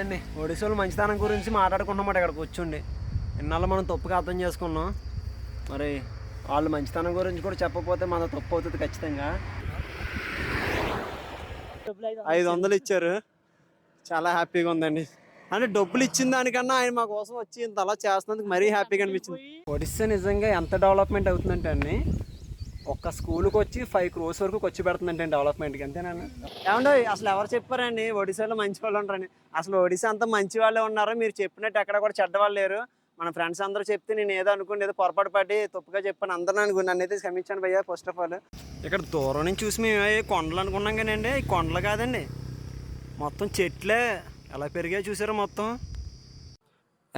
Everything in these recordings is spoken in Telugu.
అదండి ఒడిశాలో మంచితనం గురించి మాట్లాడుకుంటున్నమాట ఇక్కడ కూర్చుండి. ఇన్నాళ్ళు మనం తప్పుగా అర్థం చేసుకున్నాం. మరి వాళ్ళు మంచితనం గురించి కూడా చెప్పకపోతే మన తప్పు అవుతుంది ఖచ్చితంగా. ఐదు వందలు ఇచ్చారు. చాలా హ్యాపీగా ఉందండి. అంటే డబ్బులు ఇచ్చిన దానికన్నా ఆయన మా కోసం వచ్చి ఇంత అలా చేస్తున్నందుకు మరీ హ్యాపీగా అనిపించింది. ఒడిస్సా నిజంగా ఎంత డెవలప్మెంట్ అవుతుందంటే అండి ఒక్క స్కూల్కి వచ్చి ఫైవ్ క్రోర్స్ వరకు వచ్చి పెడుతుందంటే డెవలప్మెంట్కి అంతేనండి ఏమంటే అసలు ఎవరు చెప్పారండి? ఒడిశాలో మంచి వాళ్ళు ఉంటారని. అసలు ఒడిశా అంతా మంచి వాళ్ళే ఉన్నారు? మీరు చెప్పినట్టు ఎక్కడ కూడా చెడ్డ వాళ్ళు లేరు. మన ఫ్రెండ్స్ అందరూ చెప్తే నేను ఏదో అనుకుని ఏదో పొరపాటు పడి తప్పుగా చెప్పాను. అందరూ అనుకుని నన్ను అయితే క్షమించాను భయ్యా ఫస్ట్ ఆఫ్ ఆల్ ఇక్కడ దూరం నుంచి చూసి మేము ఏ కొండలు అనుకున్నాం కానీ అండి ఈ కొండలు కాదండి. మొత్తం చెట్లే. ఎలా పెరిగాయో చూసారా మొత్తం?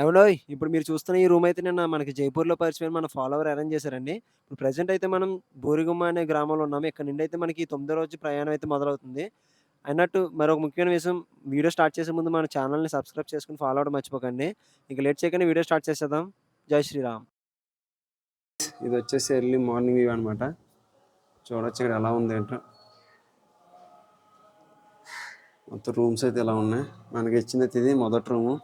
ఎవడో ఇప్పుడు మీరు చూస్తున్న ఈ రూమ్ అయితే నిన్న మనకి జైపూర్లో పరిచయం మన ఫాలోవర్ అరేంజ్ చేశారండి. ఇప్పుడు ప్రజెంట్ అయితే మనం బోరిగుమ్మ అనే గ్రామంలో ఉన్నాము. ఇక్కడ నుండి అయితే మనకి తొమ్మిదో రోజు ప్రయాణం అయితే మొదలవుతుంది. అన్నట్టు మరొక ముఖ్యమైన విషయం వీడియో స్టార్ట్ చేసే ముందు మన ఛానల్ని సబ్స్క్రైబ్ చేసుకుని ఫాలో అవ్వడం మర్చిపోకండి. ఇంకా లేట్ చేయకుండా వీడియో స్టార్ట్ చేసేద్దాం. జై శ్రీరామ్. ఇది వచ్చేసి ఎర్లీ మార్నింగ్ వ్యూ అనమాట చూడొచ్చు ఇక్కడ ఎలా ఉంది ఏంటో. మొత్తం రూమ్స్ అయితే ఇలా ఉన్నాయి? మనకి ఇచ్చింది అయితే ఇది మొదటి రూము.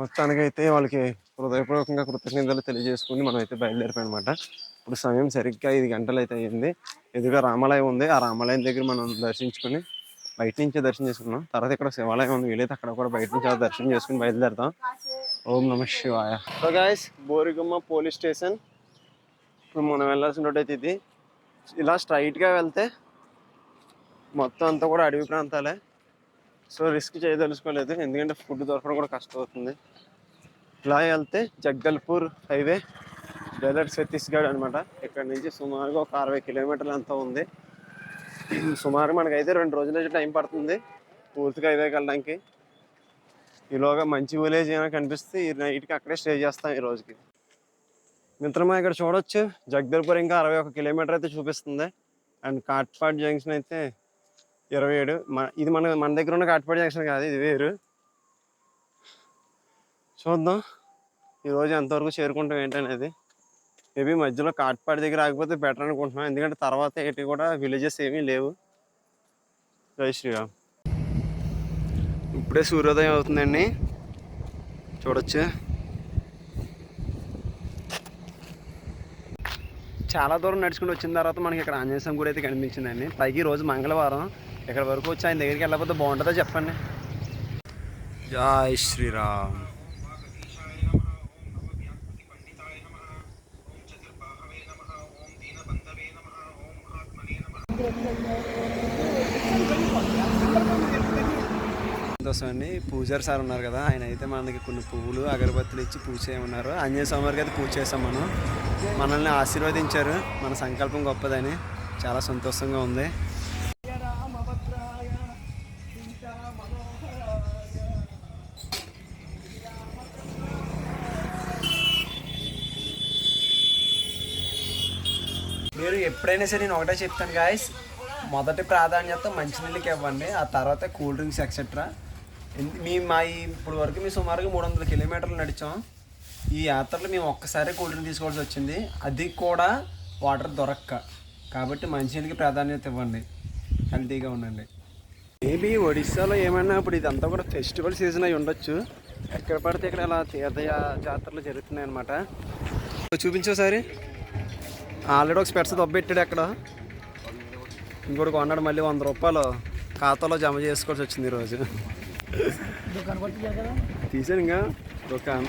మొత్తానికైతే వాళ్ళకి హృదయపూర్వకంగా కృతజ్ఞతలు తెలియజేసుకుని మనం అయితే బయలుదేరిపోయామన్నమాట. ఇప్పుడు సమయం సరిగ్గా ఐదు గంటలు అయితే అయింది ఎదురుగా రామాలయం ఉంది. ఆ రామాలయం దగ్గర మనం దర్శించుకొని బయట నుంచే దర్శనం చేసుకున్నాం. తర్వాత ఇక్కడ శివాలయం ఉంది. వీలైతే అక్కడ కూడా బయట నుంచి దర్శనం చేసుకుని బయలుదేరుతాం ఓం నమ శివాయ. So guys Boriguma police station. ఇప్పుడు మనం వెళ్ళాల్సిన రోడ్ అయితే ఇది. ఇలా స్ట్రైట్గా వెళ్తే మొత్తం అంతా కూడా అడవి ప్రాంతాలే. So risk చేయదలుచుకోలేదు. ఎందుకంటే ఫుడ్ దొరకడం కూడా కష్టం అవుతుంది ఇలా వెళ్తే జగ్గల్పూర్ హైవే బెలర్ ఛత్తీస్గఢ్ అనమాట ఇక్కడ నుంచి సుమారుగా ఒక అరవై కిలోమీటర్లు అంతా ఉంది. సుమారు మనకైతే రెండు రోజుల నుంచి టైం పడుతుంది పూర్తిగా హైవేకి వెళ్ళడానికి. ఈలోగా మంచి విలేజ్ ఏమైనా కనిపిస్తే ఈ నైట్కి అక్కడే స్టే చేస్తాం ఈ రోజుకి. మిత్రమా ఇక్కడ చూడొచ్చు. జగదల్పూర్ ఇంకా అరవై ఒక కిలోమీటర్ అయితే చూపిస్తుంది. అండ్ కాట్పాడ్ జంక్షన్ అయితే ఇరవై ఏడు. మన ఇది మన మన దగ్గర ఉన్న కాట్పాడి జంక్షన్ కాదు ఇది వేరు. చూద్దాం. ఈరోజు ఎంతవరకు చేరుకుంటాం ఏంటనేది. మేబీ మధ్యలో కాట్పాడి దగ్గర ఆగిపోతే బెటర్ అనుకుంటున్నాం. ఎందుకంటే తర్వాత ఏంటి కూడా విలేజెస్ ఏమీ లేవు. జై శ్రీరామ్. ఇప్పుడే సూర్యోదయం అవుతుందండి. చూడొచ్చు. చాలా దూరం నడుచుకుంటూ వచ్చిన తర్వాత మనకి ఇక్కడ ఆంజనేయ స్వామి గుడి అయితే కనిపించిందండి. పైకి రోజు మంగళవారం. ఇక్కడ వరకు వచ్చి ఆయన దగ్గరికి వెళ్ళకపోతే బాగుంటుందో చెప్పండి. జై శ్రీరామ్. సంతోషం అండి పూజారి సార్ ఉన్నారు కదా ఆయన అయితే మనకి కొన్ని పువ్వులు అగరబత్తులు ఇచ్చి పూజ చేయమన్నారు. ఆంజనేయ స్వామి వారికి అయితే పూజ చేసాం మనం. మనల్ని ఆశీర్వదించారు. మన సంకల్పం గొప్పదని. చాలా సంతోషంగా ఉంది. మీరు ఎప్పుడైనా సరే నేను ఒకటే చెప్తాను గాయస్ మొదటి ప్రాధాన్యత మంచినీళ్ళకి ఇవ్వండి ఆ తర్వాత కూల్ డ్రింక్స్ ఎక్సెట్రా మీ మా ఇప్పుడు వరకు మేము సుమారుగా మూడు వందల కిలోమీటర్లు నడిచాం. ఈ యాత్రలో మేము ఒక్కసారి కూల్ డ్రింక్ తీసుకోవాల్సి వచ్చింది. అది కూడా వాటర్ దొరక్క. కాబట్టి మంచినీళ్ళకి ప్రాధాన్యత ఇవ్వండి. హెల్తీగా ఉండండి. మేబీ ఒడిస్సాలో ఏమైనా ఇప్పుడు ఇదంతా కూడా ఫెస్టివల్ సీజన్ అయి ఉండొచ్చు. ఎక్కడ పడితే ఇక్కడ అలా తీర్థ జాతరలు జరుగుతున్నాయి అనమాట చూపించు ఒకసారి. ఆల్రెడీ ఒక స్పెట్స్ దొబ్బెట్టాడు అక్కడ ఇంకోటి కొన్నాడు మళ్ళీ వంద రూపాయలు. ఖాతాలో జమ చేసుకోవాల్సి వచ్చింది ఈరోజు తీసాను ఇంకా. దుకాణం.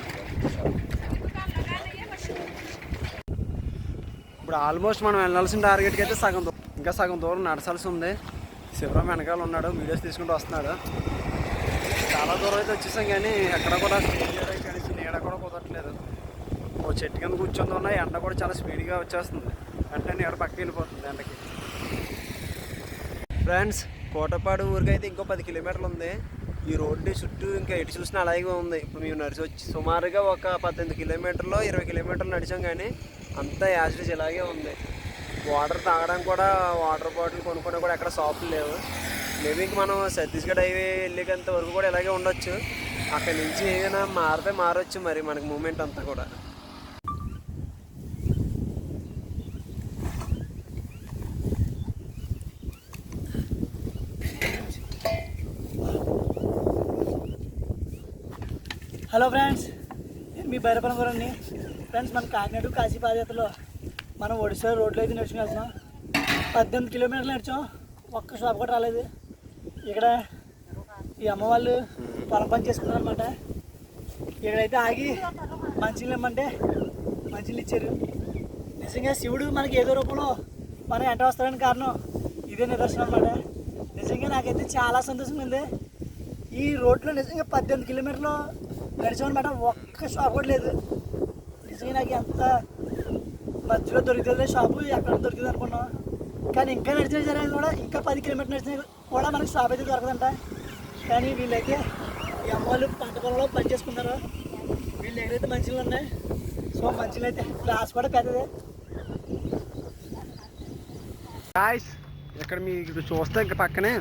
ఇప్పుడు ఆల్మోస్ట్ మనం వెళ్ళాల్సిన టార్గెట్కి అయితే సగం ఇంకా సగం దూరం నడచాల్సి ఉంది. శివరాం వెనకాల ఉన్నాడు. వీడియోస్ తీసుకుంటూ వస్తున్నాడు. చాలా దూరం అయితే వచ్చేసాం కానీ ఎక్కడ కూడా కలిసి నీడ కూడా కుదరట్లేదు. ఓ చెట్టు కింద కూర్చొని ఉన్న ఎండ కూడా చాలా స్పీడ్గా వచ్చేస్తుంది. అంటే నీడ పక్కకి వెళ్ళిపోతుంది ఎండకి. ఫ్రెండ్స్ కోటపాడు ఊరికైతే ఇంకో పది కిలోమీటర్లు ఉంది. ఈ రోడ్డు చుట్టూ ఇంకా ఎటు చూసినా అలాగే ఉంది. ఇప్పుడు మేము నడిచి వచ్చి సుమారుగా ఒక పద్దెనిమిది కిలోమీటర్లు ఇరవై కిలోమీటర్లు నడిచాం కానీ అంతా యాజిటీస్ ఇలాగే ఉంది. వాటర్ తాగడానికి కూడా వాటర్ బాటిల్ కొనుక్కోవడం కూడా ఎక్కడ షాపులు లేవు. మేబీ ఇంక మనం ఛత్తీస్గఢ్ హైవే వెళ్ళేంత వరకు కూడా ఇలాగే ఉండొచ్చు. అక్కడి నుంచి ఏమైనా మారితే మారొచ్చు మరి మనకి మూమెంట్ అంతా కూడా హలో ఫ్రెండ్స్ నేను మీ ఫ్రెండ్స్ మన కాకినాడ కాశీ పాదయాత్రలో మనం ఒడిశా రోడ్లో అయితే నడుచుకుని వెళ్తున్నాం. పద్దెనిమిది కిలోమీటర్లు నడిచాం ఒక్క షాప్ కూడా రాలేదు. ఇక్కడ ఈ అమ్మవాళ్ళు పొలం పని చేసుకున్నారు అనమాట ఇక్కడైతే ఆగి మంచినీళ్ళు ఇమ్మంటే మంచినీళ్ళు ఇచ్చారు. నిజంగా శివుడు మనకి ఏదో రూపంలో మనం ఎంట వస్తాడని కారణం ఇదే నిదర్శనం అనమాట నిజంగా నాకైతే చాలా సంతోషంగా ఉంది. ఈ రోడ్లో నిజంగా పద్దెనిమిది కిలోమీటర్లు నడిచామన్నమాట ఒక్క షాప్ కూడా లేదు. నిజంగా నాకు ఎంత మధ్యలో దొరికితే షాపు ఎక్కడ దొరికింది అనుకున్నాం. కానీ ఇంకా నడిచిన జరిగింది కూడా ఇంకా పది కిలోమీటర్లు నడిచిన కూడా మనకి షాప్ అయితే దొరకదంట. కానీ వీళ్ళైతే ఈ అమ్మవాళ్ళు పంట పొలంలో పని చేసుకుంటారు. వీళ్ళు ఎక్కడైతే మంచిలు ఉన్నాయి సో మంచిలు అయితే క్లాస్ కూడా పెద్దదే గాయస్ ఇక్కడ మీకు చూస్తే ఇంకా పక్కనే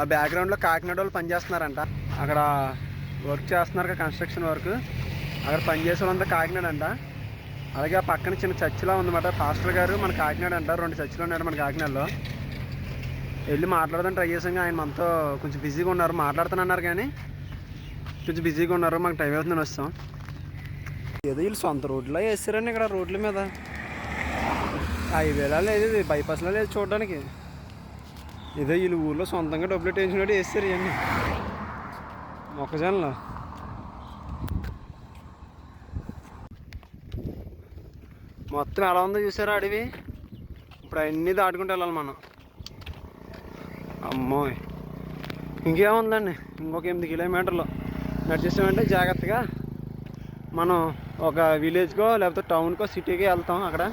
ఆ బ్యాక్గ్రౌండ్లో కాకినాడ వాళ్ళు పనిచేస్తున్నారంట అక్కడ వర్క్ చేస్తున్నారు కన్స్ట్రక్షన్ వర్క్. అక్కడ పనిచేసే వాళ్ళంతా కాకినాడ అంట అలాగే ఆ పక్కన చిన్న చర్చిలా ఉందన్నమాట. పాస్టర్ గారు మన కాకినాడ అంట రెండు చర్చిలు ఉన్నాడు మన కాకినాడలో. వెళ్ళి మాట్లాడదాం ట్రై చేసాం ఆయన మనతో కొంచెం బిజీగా ఉన్నారు. మాట్లాడుతున్నారు కానీ కొంచెం బిజీగా ఉన్నారు. మాకు టైం అవుతుందని వస్తాం. ఏదో వీళ్ళు సొంత రోడ్లో వేస్తారండి ఇక్కడ రోడ్ల మీద. హైవేలా లేదు ఇది. బైపాస్లో లేదు చూడడానికి. ఏదో వీళ్ళు ఊళ్ళో సొంతంగా డబ్బులు వేసినట్టు వేస్తారు ఇవన్నీ. మొక్కజొన్నలు. మొత్తం ఎలా ఉందో చూసారా అడవి? ఇప్పుడు అన్నీ దాటుకుంటూ వెళ్ళాలి మనం. అమ్మో ఇంకేముందండి? ఇంకొక ఎనిమిది కిలోమీటర్లు. నడిచేసామంటే జాగ్రత్తగా మనం ఒక విలేజ్కో లేకపోతే టౌన్కో సిటీకి వెళ్తాం అక్కడ.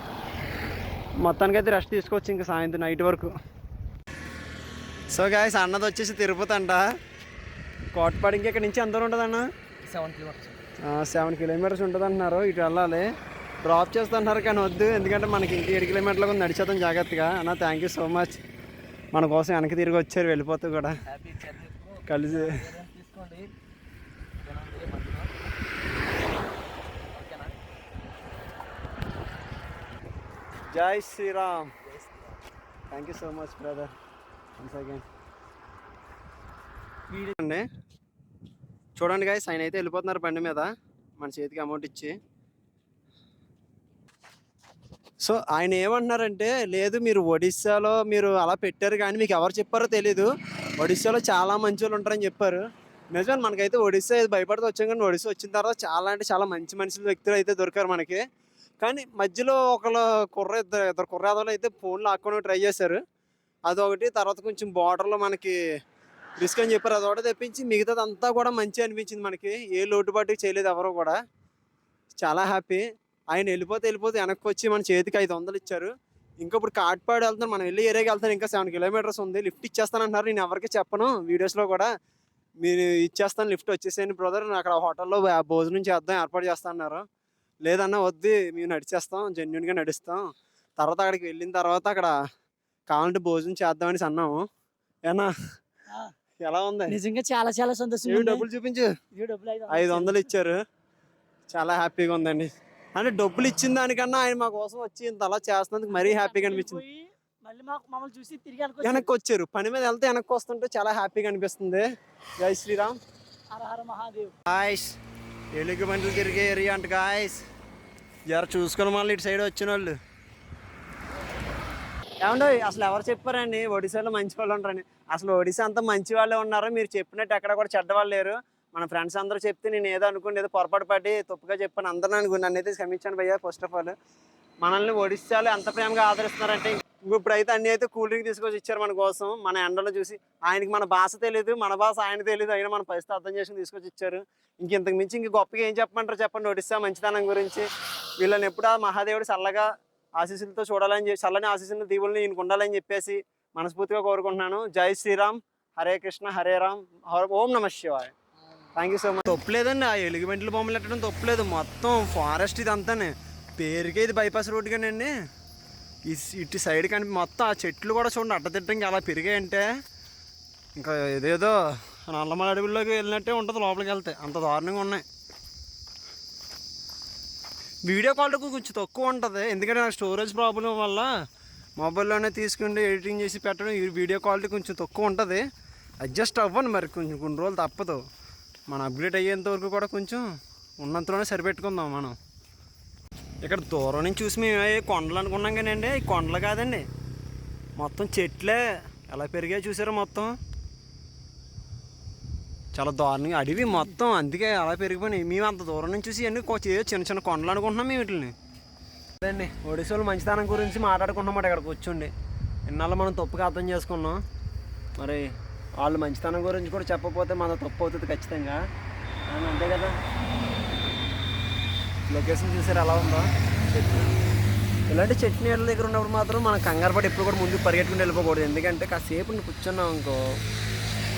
మొత్తానికి అయితే రెస్ట్ తీసుకోవచ్చు ఇంకా సాయంత్రం నైట్ వరకు. సో గాయస్ అన్నది వచ్చేసి తిరుపతి అంట. కోటపాడికి ఇక్కడ నుంచి ఎంత ఉంటుంది అన్న? Seven kilometres. సెవెన్ కిలోమీటర్స్ ఉంటుంది అంటున్నారు ఇటు వెళ్ళాలి. డ్రాప్ చేస్తున్నారు కానీ వద్దు. ఎందుకంటే మనకి ఇంక ఏడు కిలోమీటర్లకు నడిచేద్దాం జాగ్రత్తగా. అన్న థ్యాంక్ యూ సో మచ్ మన కోసం వెనక్కి తిరిగి వచ్చారు వెళ్ళిపోతూ కూడా. కలిసి జై Shri Ram. Thank you so much brother once again అండి. చూడండి గాయస్ ఆయన అయితే వెళ్ళిపోతున్నారు బండి మీద. మన చేతికి అమౌంట్ ఇచ్చి. సో ఆయన ఏమంటున్నారంటే లేదు మీరు ఒడిస్సాలో మీరు అలా పెట్టారు కానీ మీకు ఎవరు చెప్పారో తెలీదు. ఒడిస్సాలో చాలా మంచి వాళ్ళు ఉంటారని చెప్పారు. నిజమే మనకైతే ఒడిస్సా ఇది భయపడుతూ వచ్చాం కానీ ఒడిస్సా వచ్చిన తర్వాత చాలా అంటే చాలా మంచి మనుషులు వ్యక్తులు అయితే దొరికారు మనకి. కానీ మధ్యలో ఒకళ్ళు కుర్ర ఇద్దరు ఇద్దరు కుర్రాదలు అయితే ఫోన్లు లాక్కొని ట్రై చేశారు. అదొకటి తర్వాత కొంచెం బార్డర్లో మనకి రిస్క్ అని చెప్పారు. అదొకటి తెప్పించి మిగతాది అంతా కూడా మంచి అనిపించింది మనకి. ఏ లోటుపాటు చేయలేదు ఎవరు కూడా. చాలా హ్యాపీ. ఆయన వెళ్ళిపోతే వెళ్ళిపోతే వెనక్కి వచ్చి మన చేతికి ఐదు వందలు ఇచ్చారు. ఇంకా ఇప్పుడు కాట్పాడు వెళ్తున్నాను మనం వెళ్ళి ఏరియాకి వెళ్తాను ఇంకా సెవెన్ కిలోమీటర్స్ ఉంది. లిఫ్ట్ ఇచ్చేస్తానంటున్నారు. నేను ఎవరికి చెప్పను వీడియోస్లో కూడా. మీరు ఇచ్చేస్తాను. లిఫ్ట్ వచ్చేసేయండి బ్రదర్. అక్కడ హోటల్లో భోజనం చేద్దాం. ఏర్పాటు చేస్తా అన్నారు లేదన్నా వద్దు. మేము నడిచేస్తాం. జెన్యున్గా నడుస్తాం. తర్వాత అక్కడికి వెళ్ళిన తర్వాత అక్కడ కావాలంటే భోజనం చేద్దామని అన్నాము. ఏనా ఎలా ఉంది? నిజంగా చాలా చాలా సంతోషం డబ్బులు చూపించు. ఐదు వందలు ఇచ్చారు. చాలా హ్యాపీగా ఉందండి. అంటే డబ్బులు ఇచ్చిన దానికన్నా ఆయన మా కోసం వచ్చి ఇంత అలా చేస్తున్నందుకు మరీ హ్యాపీగా అనిపించింది. మళ్ళీ మాకు మమ్మల్ని చూసి తిరిగి వెనక్కి వచ్చారు. పని మీద వెళ్తే వెనక్కి వస్తుంటే చాలా హ్యాపీగా అనిపిస్తుంది. జై శ్రీరామ్. గాయస్ ఎలుగు బండ్లు తిరిగే ఏరియా అంట గాయస్ జర చూసుకొని మళ్ళీ ఇటు సైడ్ వచ్చిన వాళ్ళు ఏమండో అసలు ఎవరు చెప్పారండి? ఒడిశాలో మంచి వాళ్ళు ఉంటారని. అసలు ఒడిశా అంతా మంచి వాళ్ళే ఉన్నారు? మీరు చెప్పినట్టు ఎక్కడ కూడా చెడ్డ వాళ్ళు లేరు. మన ఫ్రెండ్స్ అందరూ చెప్తే నేను ఏదో అనుకుని ఏదో పొరపాటు పడి తప్పుగా చెప్పాను అందరూ అనుకుని నన్ను అయితే క్షమించాను భయ్యా ఫస్ట్ ఆఫ్ ఆల్ మనల్ని ఒడిశాలో ఎంత ప్రేమగా ఆదరిస్తున్నారంటే ఇప్పుడు ఇప్పుడైతే అన్ని అయితే కూల్ డ్రింక్ తీసుకొచ్చి ఇచ్చారు మన కోసం. మన ఎండలో చూసి ఆయనకి మన భాష తెలియదు మన భాష ఆయన తెలియదు అయినా మన పరిస్థితి అర్థం చేసుకుని తీసుకొచ్చి ఇచ్చారు. ఇంక ఇంతకు మించి ఇంక గొప్పగా ఏం చెప్పమంటారు చెప్పండి ఒడిశా మంచితనం గురించి. వీళ్ళని ఎప్పుడు ఆ మహాదేవుడు చల్లగా ఆశీస్సులతో చూడాలని చెప్పి చల్లని ఆశీస్సులు దీవుల్ని ఈయనకు ఉండాలని చెప్పేసి మనస్ఫూర్తిగా కోరుకుంటున్నాను. జై శ్రీరామ్. హరే కృష్ణ హరే రామ్. ఓం నమ శివాయ. థ్యాంక్ యూ సో మచ్ తప్పలేదండి. ఆ ఎలిగిమెంట్లు బొమ్మలు ఎట్టడం తప్పలేదు. మొత్తం ఫారెస్ట్ ఇది అంతానే పేరుకే ఇది బైపాస్ రోడ్ కానండి. ఇటు సైడ్ కానీ మొత్తం ఆ చెట్లు కూడా చూడండి. అడ్డదిడ్డంగా అలా పెరిగాయంటే. ఇంకా ఏదేదో నల్లమల అడవుల్లోకి వెళ్ళినట్టే ఉంటుంది లోపలికి వెళ్తే. అంత దారుణంగా ఉన్నాయి. వీడియో క్వాలిటీ కొంచెం తక్కువ ఉంటుంది. ఎందుకంటే నాకు స్టోరేజ్ ప్రాబ్లం వల్ల మొబైల్లోనే తీసుకుని ఎడిటింగ్ చేసి పెట్టడం ఈ వీడియో క్వాలిటీ కొంచెం తక్కువ ఉంటుంది. అడ్జస్ట్ అవ్వను మరి కొంచెం కొన్ని రోజులు తప్పదు. మనం అప్గ్రేడ్ అయ్యేంత వరకు కూడా కొంచెం ఉన్నంతలోనే సరిపెట్టుకుందాం మనం. ఇక్కడ దూరం నుంచి చూసి మేము ఏ కొండలు అనుకున్నాం కానీ అండి ఈ కొండలు కాదండి. మొత్తం చెట్లే. ఎలా పెరిగాయో చూసారా మొత్తం? చాలా దారుణంగా. అడవి మొత్తం అందుకే అలా పెరిగిపోయినాయి. మేము అంత దూరం నుంచి చూసి అన్ని చిన్న చిన్న కొండలు అనుకుంటున్నాం మేము వీటిని అదండి ఒడిశా మంచితనం గురించి మాట్లాడుకుంటున్నాం ఇక్కడ కూర్చోండి. ఇన్నాళ్ళు మనం తప్పుగా అర్థం చేసుకున్నాం. మరి వాళ్ళు మంచితనం గురించి కూడా చెప్పకపోతే మన తప్పు అవుతుంది ఖచ్చితంగా. అంతే కదా? లొకేషన్ చూసారు ఎలా ఉందో? ఇలాంటి చెట్టు నీళ్ళ దగ్గర ఉన్నప్పుడు మాత్రం మనం కంగారు పడి ఎప్పుడు కూడా ముందుకు పరిగెట్టుకుని వెళ్ళిపోకూడదు. ఎందుకంటే కాసేపు నువ్వు కూర్చున్నాం అనుకో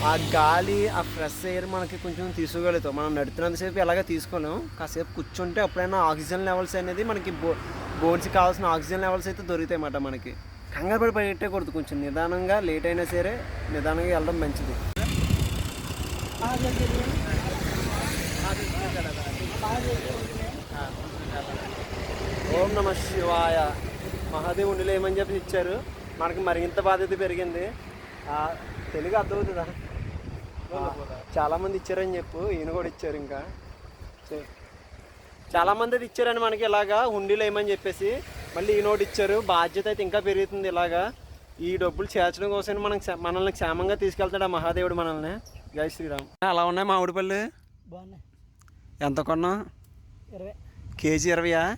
ఆ గాలి ఆ ఫ్రెష్ ఎయిర్ మనకి కొంచెం తీసుకోగలుగుతాం. మనం నడుతున్నంతసేపు ఎలాగ తీసుకోలేం. కాసేపు కూర్చుంటే అప్పుడైనా ఆక్సిజన్ లెవెల్స్ అనేది మనకి బో బోన్స్కి కావాల్సిన ఆక్సిజన్ లెవెల్స్ అయితే దొరుకుతాయి అన్నమాట మనకి. కంగారు పడి పరిగెట్టకూడదు కొంచెం నిదానంగా లేట్ అయినా సరే నిదానంగా వెళ్ళడం మంచిది. ఓం నమ శివాయ. మహాదేవుని ఏమని చెప్పి ఇచ్చారు. మనకి మరింత బాధ్యత పెరిగింది. తెలుగు అర్థమవుతుందా? ఆ, చాలా మంది ఇచ్చారని చెప్పు ఈయన కూడా ఇచ్చారు ఇంకా. చే- చాలా మంది అయితే ఇచ్చారని మనకి ఇలాగా హుండీలు వేయమని చెప్పేసి మళ్ళీ ఈ నోటి ఇచ్చారు. బాధ్యత అయితే ఇంకా పెరుగుతుంది ఇలాగా. ఈ డబ్బులు చేర్చడం కోసం మనం మనల్ని క్షేమంగా తీసుకెళ్తాడు ఆ మహాదేవుడు మనల్ని. జై శ్రీరామ్. అలా ఉన్నాయి మామిడి పళ్ళు? బాగున్నాయి. ఎంత కొన్నాం ఇరవై. కేజీ ఇరవయా.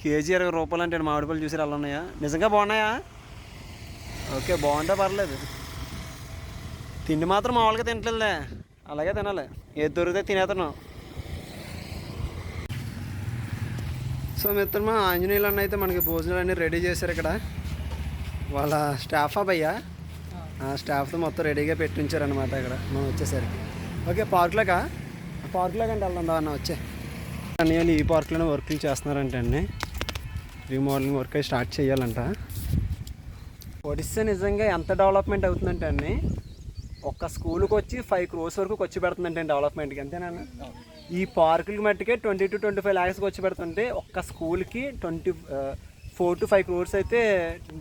కేజీ ఇరవై రూపాయలు అంటే మామిడి పళ్ళు చూసి అలా ఉన్నాయా? నిజంగా బాగున్నాయా? ఓకే బాగుంటే పర్లేదు. తిండి మాత్రం మామూలుగా తింటలేదులే అలాగే తినాలి. ఏది దొరికితే తినేతను సో మిత్రమా ఆంజనేయులు అన్న అయితే మనకి భోజనాలు అన్నీ రెడీ చేశారు ఇక్కడ. వాళ్ళ స్టాఫ్ అబ్బాయ్యా ఆ. స్టాఫ్తో మొత్తం రెడీగా పెట్టించారనమాట ఇక్కడ. మనం వచ్చేసరికి. ఓకే పార్క్లోకా? పార్క్లోకి అంటే వెళ్దాం అన్న వచ్చే. అన్నయ్య ఈ పార్క్లోనే వర్క్లు చేస్తున్నారంట అండి రీమోడలింగ్ వర్క్ అయి స్టార్ట్ చేయాలంట. ఒడిస్సా నిజంగా ఎంత డెవలప్మెంట్ అవుతుందంటే అండి ఒక్క స్కూల్కి వచ్చి ఫైవ్ క్రోర్స్ వరకు ఖర్చు పెడుతుందంటే డెవలప్మెంట్కి అంతేనా? ఈ పార్కులకి మట్టుకే twenty to twenty five lakhs ఖర్చు పెడుతుంటే ఒక్క స్కూల్కి twenty four to five crores అయితే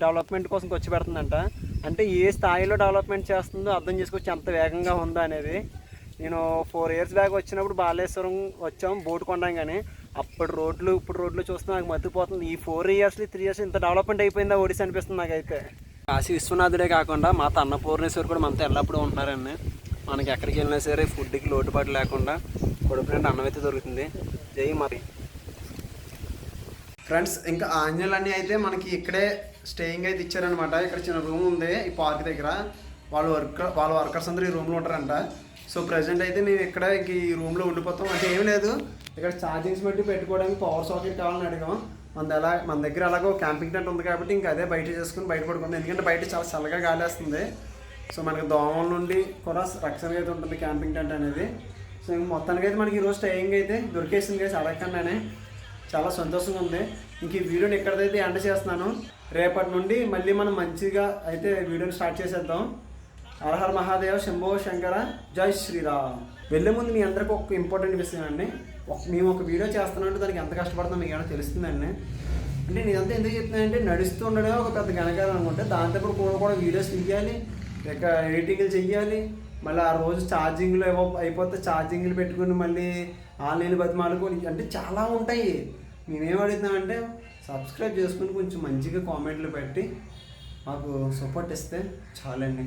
డెవలప్మెంట్ కోసం ఖర్చు పెడుతుందంట. అంటే ఏ స్థాయిలో డెవలప్మెంట్ చేస్తుందో అర్థం చేసుకోవచ్చు ఎంత వేగంగా ఉందో అనేది. నేను ఫోర్ ఇయర్స్ బ్యాక్ వచ్చినప్పుడు బాలేశ్వరం వచ్చాం బోట్ కొన్నాం కానీ అప్పుడు రోడ్లు ఇప్పుడు రోడ్లు చూస్తే నాకు మతిపోతుంది. ఈ ఫోర్ ఇయర్స్లో త్రీ ఇయర్స్ ఇంత డెవలప్మెంట్ అయిపోయిందా ఒడిసి అనిపిస్తుంది నాకైతే. కాశీ విశ్వనాథుడే కాకుండా మాత అన్నపూర్ణేశ్వరి కూడా మనతో ఎల్లప్పుడూ ఉంటున్నారండి. మనకి ఎక్కడికి వెళ్ళినా సరే ఫుడ్కి లోటుపాటు లేకుండా కొడుకు నిండా అన్నం అయితే దొరుకుతుంది. జై మరి ఫ్రెండ్స్ ఇంకా ఆంజనేయులన్నీ అయితే మనకి ఇక్కడే స్టేయింగ్ అయితే ఇచ్చారనమాట ఇక్కడ చిన్న రూమ్ ఉంది ఈ పార్క్ దగ్గర. వాళ్ళ వర్క్ వాళ్ళ వర్కర్స్ అందరూ ఈ రూమ్లో ఉంటారంట. సో ప్రజెంట్ అయితే మేము ఇక్కడ ఈ రూమ్లో ఉండిపోతాం. అంటే ఏం లేదు. ఇక్కడ ఛార్జింగ్స్ బట్టి పెట్టుకోవడానికి పవర్ సాకెట్ కావాలని అడిగాం. మన ఎలా మన దగ్గర అలాగో క్యాంపింగ్ టెంట్ ఉంది కాబట్టి ఇంకా అదే బయట చేసుకుని బయట పడుకుంది. ఎందుకంటే బయట చాలా చల్లగా గాలేస్తుంది. సో మనకి దోమల నుండి కూడా రక్షణ అయితే ఉంటుంది క్యాంపింగ్ టెంట్ అనేది. సో ఇంక మొత్తానికి అయితే మనకి ఈరోజు స్టేయింగ్ అయితే దొరికేసింది కదా అడగకుండానే. చాలా సంతోషంగా ఉంది. ఇంక ఈ వీడియోని ఎక్కడైతే ఎండ చేస్తున్నాను రేపటి నుండి మళ్ళీ మనం మంచిగా అయితే వీడియోని స్టార్ట్ చేసేద్దాం. హరహర మహాదేవ శంభో శంకర జై శ్రీరామ్. వెళ్ళే ముందు మీ అందరికీ ఒక ఇంపార్టెంట్ విషయం అండి. మేము ఒక వీడియో చేస్తున్నామంటే దానికి ఎంత కష్టపడుతుందో మీకు ఏమైనా తెలుస్తుందండి? అంటే నేనంతా ఎందుకు చెప్తున్నానంటే నడుస్తూ ఉండడమే ఒక పెద్ద గణకారం అనుకుంటే. దాంతో కూడా కూడా వీడియోస్ తీయాలి ఇక ఎడిటింగ్లు చెయ్యాలి మళ్ళీ ఆ రోజు ఛార్జింగ్లు ఏవో అయిపోతే ఛార్జింగ్లు పెట్టుకుని మళ్ళీ ఆన్లైన్ బతిమాలుకొని అంటే చాలా ఉంటాయి. మేమేం అడుగుతున్నామంటే సబ్స్క్రైబ్ చేసుకుని కొంచెం మంచిగా కామెంట్లు పెట్టి మాకు సపోర్ట్ ఇస్తే చాలండి.